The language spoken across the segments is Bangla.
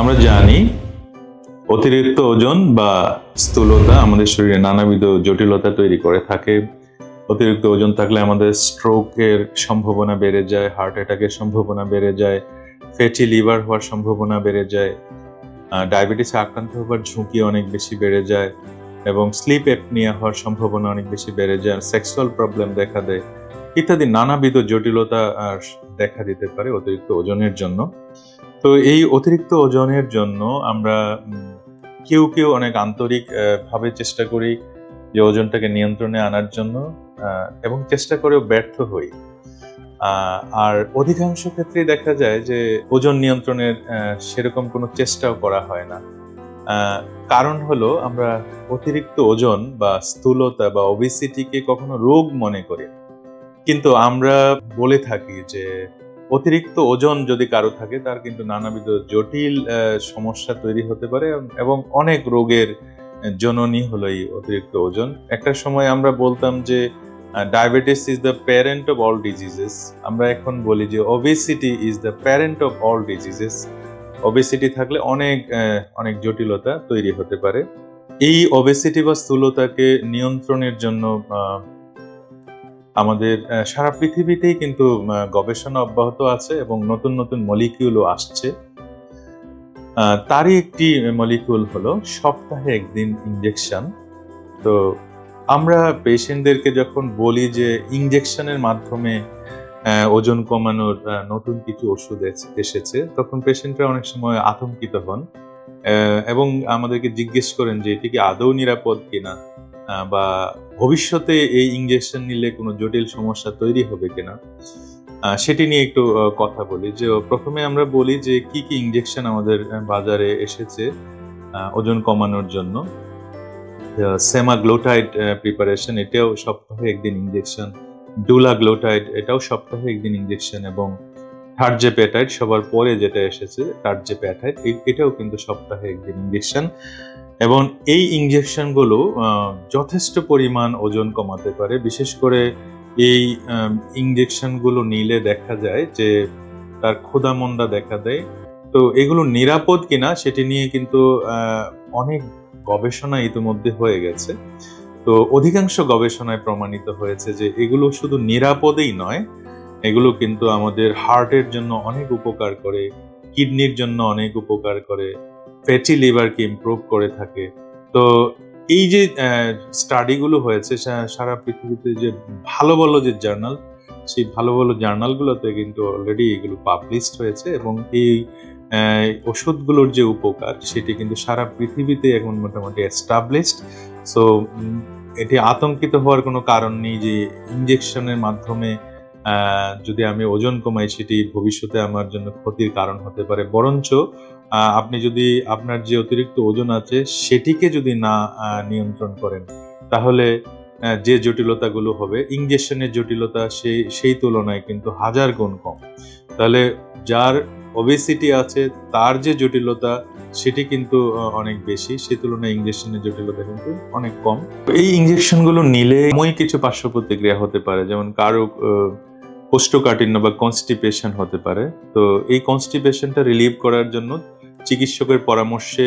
আমরা জানি অতিরিক্ত ওজন বা স্থূলতা আমাদের শরীরে নানাবিধ জটিলতা তৈরি করে থাকে। অতিরিক্ত ওজন থাকলে আমাদের স্ট্রোকের সম্ভাবনা বেড়ে যায় হার্ট অ্যাটাকের সম্ভাবনা বেড়ে যায় ফ্যাটি লিভার হওয়ার সম্ভাবনা বেড়ে যায় ডায়াবেটিসে আক্রান্ত হওয়ার ঝুঁকি অনেক বেশি বেড়ে যায় এবং স্লিপ অ্যাপনিয়া হওয়ার সম্ভাবনা অনেক বেশি বেড়ে যায় সেক্সুয়াল প্রবলেম দেখা দেয় ইত্যাদি নানাবিধ জটিলতা দেখা দিতে পারে অতিরিক্ত ওজনের জন্য। তো এই অতিরিক্ত ওজনের জন্য আমরা কেউ কেউ অনেক আন্তরিক ভাবে চেষ্টা করি যে ওজনটাকে নিয়ন্ত্রণে আনার জন্য এবং চেষ্টা করেও ব্যর্থ হই। আর অধিকাংশ ক্ষেত্রেই দেখা যায় যে ওজন নিয়ন্ত্রণের সেরকম কোনো চেষ্টাও করা হয় না। কারণ হলো আমরা অতিরিক্ত ওজন বা স্থূলতা বা ওবিসিটিকে কখনো রোগ মনে করি কিন্তু আমরা বলে থাকি যে অতিরিক্ত ওজন যদি কারও থাকে, তার কিন্তু নানাবিধ জটিল সমস্যা তৈরি হতে পারে এবং অনেক রোগের জননী হলো এই অতিরিক্ত ওজন। একটা সময় আমরা বলতাম যে diabetes is the parent of all diseases আমরা এখন বলি যে obesity is the parent of all diseases obesity থাকলে অনেক অনেক জটিলতা তৈরি হতে পারে। এই ওবেসিটি বা স্থূলতাকে নিয়ন্ত্রণের জন্য আমাদের সারা পৃথিবীতেই কিন্তু গবেষণা অব্যাহত আছে এবং নতুন নতুন মলিকিউলও আসছে। তারই একটি মলিকিউল হলো সপ্তাহে একদিন ইনজেকশন তো আমরা পেশেন্টদেরকে যখন বলি যে ইনজেকশনের মাধ্যমে ওজন কমানোর নতুন কিছু ওষুধ এস- এসেছে, তখন পেশেন্টরা অনেক সময় আতঙ্কিত হন। এবং আমাদেরকে জিজ্ঞেস করেন যে, এটি কি আদৌ নিরাপদ কিনা? বা ভবিষ্যতে এই ইঞ্জেকশন নিলে কোনো জটিল সমস্যা তৈরি হবে কিনা? সেটি নিয়ে একটু কথা বলি। যে, প্রথমে আমরা বলি যে, কি কি ইঞ্জেকশন আমাদের বাজারে এসেছে ওজন কমানোর জন্য। সেমাগ্লোটাইড প্রিপারেশন এটাও সপ্তাহে একদিন ইনজেকশন ডুলাগ্লোটাইড এটাও সপ্তাহে একদিন ইঞ্জেকশন এবং থার্জেপেটাইড সবার পরে যেটা এসেছে থার্জেপেটাইড এটাও কিন্তু সপ্তাহে একদিন ইনজেকশন এবং এই ইনজেকশনগুলো আহ, যথেষ্ট পরিমাণ ওজন কমাতে পারে। বিশেষ করে এই ইনজেকশনগুলো নিলে দেখা যায় যে তার ক্ষুধামন্দা দেখা দেয়। তো এগুলো নিরাপদ কিনা সেটি নিয়ে কিন্তু অনেক গবেষণা ইতিমধ্যে হয়ে গেছে। তো অধিকাংশ গবেষণায় প্রমাণিত হয়েছে যে এগুলো শুধু নিরাপদেই নয় এগুলো কিন্তু আমাদের হার্টের জন্য অনেক উপকার করে কিডনির জন্য অনেক উপকার করে। ফ্যাটি লিভারকে ইমপ্রুভ করে থাকে। তো এই যে স্টাডিগুলো হয়েছে সারা পৃথিবীতে যে ভালো ভালো যে জার্নাল সেই ভালো ভালো জার্নালগুলোতে কিন্তু অলরেডি এগুলো পাবলিশড হয়েছে এবং এই ওষুধগুলোর যে উপকার, সেটি কিন্তু সারা পৃথিবীতে এখন মোটামুটি এস্টাবলিশড সো এটি আতঙ্কিত হওয়ার কোনো কারণ নেই যে ইনজেকশনের মাধ্যমে যদি আমি ওজন কমাই, সেটি ভবিষ্যতে আমার জন্য ক্ষতির কারণ হতে পারে। বরঞ্চ আপনি যদি আপনার যে অতিরিক্ত ওজন আছে, সেটিকে যদি না নিয়ন্ত্রণ করেন, তাহলে যে জটিলতাগুলো হবে, ইনজেকশনের জটিলতা সেই সেই তুলনায় কিন্তু হাজার গুণ কম। তাহলে, যার ওবেসিটি আছে, তার যে জটিলতা, সেটি কিন্তু অনেক বেশি। সে তুলনায় ইনজেকশনের জটিলতা কিন্তু অনেক কম। এই ইঞ্জেকশনগুলো নিলে, মই কিছু পার্শ্ব প্রতিক্রিয়া হতে পারে। যেমন কারও কোষ্ঠকাঠিন্য বা কনস্টিপেশন হতে পারে। তো এই কনস্টিপেশনটা রিলিভ করার জন্য চিকিৎসকের পরামর্শে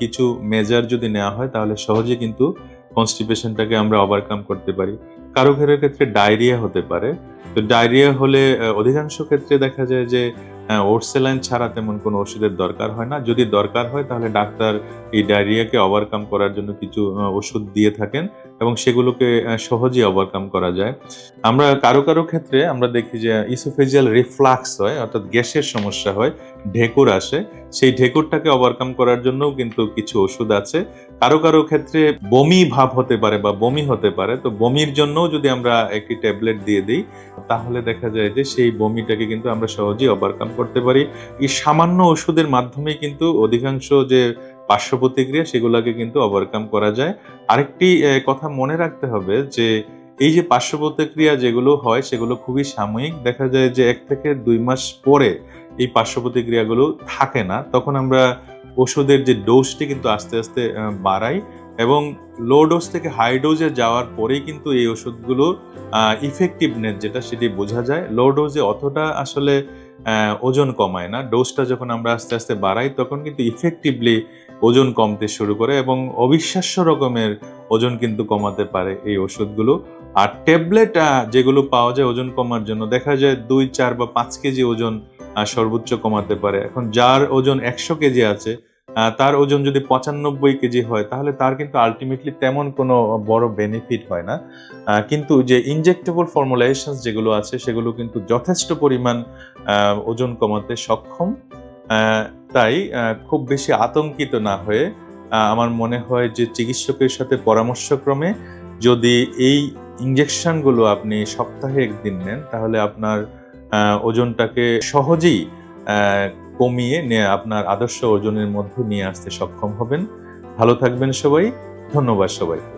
কিছু মেজার যদি নেওয়া হয়, তাহলে সহজে কিন্তু কনস্টিপেশনটাকে আমরা ওভারকাম করতে পারি। কারও ঘরের ক্ষেত্রে ডায়রিয়া হতে পারে। তো ডায়রিয়া হলে অধিকাংশ ক্ষেত্রে দেখা যায় যে ওরসেলাইন ছাড়া তেমন কোনো ওষুধের দরকার হয় না। যদি দরকার হয়, তাহলে ডাক্তার এই ডায়রিয়াকে ওভারকাম করার জন্য কিছু ওষুধ দিয়ে থাকেন। এবং সেগুলোকে সহজেই ওভারকাম করা যায়। আমরা কারও কারও ক্ষেত্রে আমরা দেখি যে ইসোফেজিয়াল রিফ্লাক্স হয়, অর্থাৎ গ্যাসের সমস্যা হয়, ঢেকুর আসে। সেই ঢেকুরটাকে ওভারকাম করার জন্যও কিন্তু কিছু ওষুধ আছে। কারও কারও ক্ষেত্রে বমি ভাব হতে পারে বা বমি হতে পারে, তো বমির জন্যও যদি আমরা একটি ট্যাবলেট দিয়ে দিই, তাহলে দেখা যায় যে সেই বমিটাকে কিন্তু আমরা সহজেই ওভারকাম করতে পারি। এই সামান্য ওষুধের মাধ্যমে কিন্তু অধিকাংশ যে পার্শ্ব প্রতিক্রিয়া সেগুলোকে কিন্তু ওভারকাম করা যায়। আরেকটি কথা মনে রাখতে হবে যে, এই যে পার্শ্ব প্রতিক্রিয়া যেগুলো হয় সেগুলো খুবই সাময়িক। দেখা যায় যে এক থেকে দুই মাস পরে এই পার্শ্ব প্রতিক্রিয়াগুলো থাকে না। তখন আমরা ওষুধের যে ডোজটি কিন্তু আস্তে আস্তে বাড়াই এবং লো ডোজ থেকে হাই ডোজে যাওয়ার পরেই কিন্তু এই ওষুধগুলো ইফেক্টিভনেস যেটা সেটি বোঝা যায়। লো ডোজে অতটা আসলে ওজন কমায় না। ডোজটা যখন আমরা আস্তে আস্তে বাড়াই তখন কিন্তু ইফেক্টিভলি ওজন কমতে শুরু করে এবং অবিশ্বাস্য রকমের ওজন কিন্তু কমাতে পারে এই ওষুধগুলো। আর ট্যাবলেট যেগুলো পাওয়া যায় ওজন কমার জন্য, দেখা যায় দুই, চার বা পাঁচ কেজি ওজন সর্বোচ্চ কমাতে পারে। এখন যার ওজন একশো কেজি আছে তার ওজন যদি পঁচানব্বই কেজি হয়, তাহলে তার কিন্তু আলটিমেটলি তেমন কোনো বড় বেনিফিট হয় না। কিন্তু যে ইনজেক্টেবল ফর্মুলেশন যেগুলো আছে, সেগুলো কিন্তু যথেষ্ট পরিমাণ ওজন কমাতে সক্ষম। তাই খুব বেশি আতঙ্কিত না হয়ে আমার মনে হয় যে চিকিৎসকের সাথে পরামর্শক্রমে যদি এই ইঞ্জেকশনগুলো আপনি সপ্তাহে একদিন নেন, তাহলে আপনার ওজনটাকে সহজেই কমিয়ে আপনার আদর্শ ওজনের মধ্যে নিয়ে আসতে সক্ষম হবেন। ভালো থাকবেন সবাই, ধন্যবাদ সবাইকে।